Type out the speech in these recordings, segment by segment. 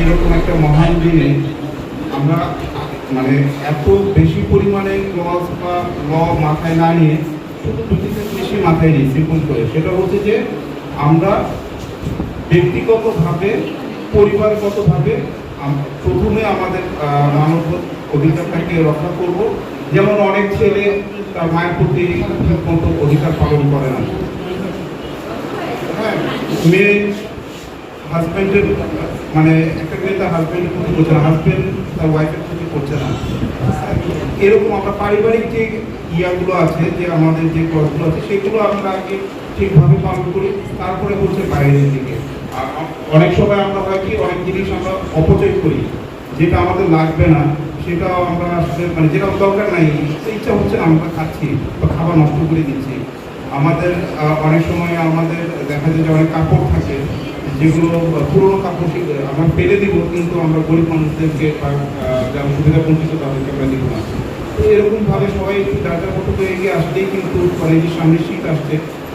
এরকম একটা মহান দিনে আমরা মানে এত বেশি পরিমাণে ক্লজ বা ল মাথায় না নিয়ে শুধু দুটিতে বেশি মাথায় নিই সিম্পল করে। সেটা হচ্ছে যে আমরা ব্যক্তিগতভাবে, পরিবারগতভাবে প্রথমে আমাদের মানব অধিকারটাকে রক্ষা করব। যেমন অনেক ছেলে তার মায়ের প্রতি মতো অধিকার পালন করে না। হ্যাঁ মেয়ে হাজব্যান্ডের মানে একটা মেয়ে তার হাজব্যান্ডের প্রতি করছে না হাজব্যান্ড তার ওয়াইফের প্রতি করছে না। এরকম আমরা পারিবারিক যে ইয়াগুলো আছে, যে আমাদের যে ক্রসগুলো আছে, সেগুলো আমরা আগে ঠিকভাবে পালন করি, তারপরে হচ্ছে বাইরের দিকে। অনেক সময় আমরা হয় কি, অনেক জিনিস আমরা অপচয় করি, যেটা আমাদের লাগবে না, সেটাও আমরা আসলে মানে যেটা দরকার নাই ইচ্ছা হচ্ছে আমরা খাচ্ছি, বা খাবার নষ্ট করে দিচ্ছি। আমাদের অনেক সময় আমাদের দেখা যায় যে অনেক কাপড় থাকে যেগুলো পুরোনো কাপড় আমরা ফেলে দিব, কিন্তু আমরা গরিব মানুষদেরকে যারা সুবিধা বঞ্চিত তাদেরকে আমরা দিব না। তো এরকমভাবে সবাই যার যার মতো করে এগিয়ে আসলেই কিন্তু যে সামনে শীত আসছে।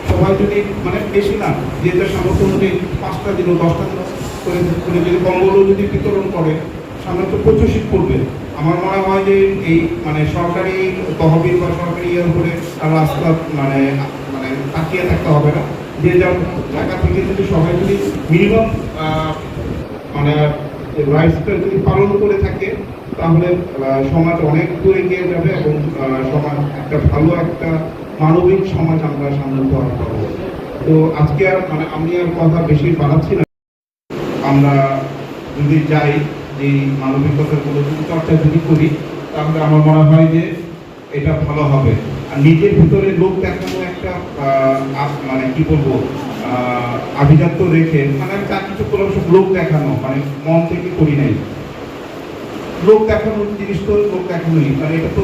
সবাই যদি মানে বেশি না, যে যার সামর্থ্য অনুযায়ী পাঁচটা দিন দশটা দিন করে করে যদি কম্বলও যদি বিতরণ করে, সামনে তো প্রচুর শীত পড়বে। আমার মনে হয় যে এই মানে সরকারি তহবিল বা সরকারি উপরে আর রাস্তা মানে মানে তাকিয়ে থাকতে হবে না। থেকে যদি সবাই যদি মিনিমাম মানে যদি পালন করে থাকে, তাহলে সমাজ অনেক দূরে এগিয়ে যাবে এবং সমাজ একটা ভালো একটা মানবিক সমাজ আমরা সামনে পাবো। তো আজকে আর মানে আমি আর কথা বেশি বাড়াচ্ছি না। আমরা যদি যাই, যে যদি চর্চা যদি করি, তাহলে আমার মনে হয় যে এটা ভালো হবে। আর নিজের ভিতরে লোক দেখানো একটা মানে কি বলব আভিজাত্য রেখে মানে আমি তার কিছু সব লোক দেখানো মানে মন থেকে করি নাই। লোক দেখানোর জিনিস তো লোক দেখানোই মানে এটা তো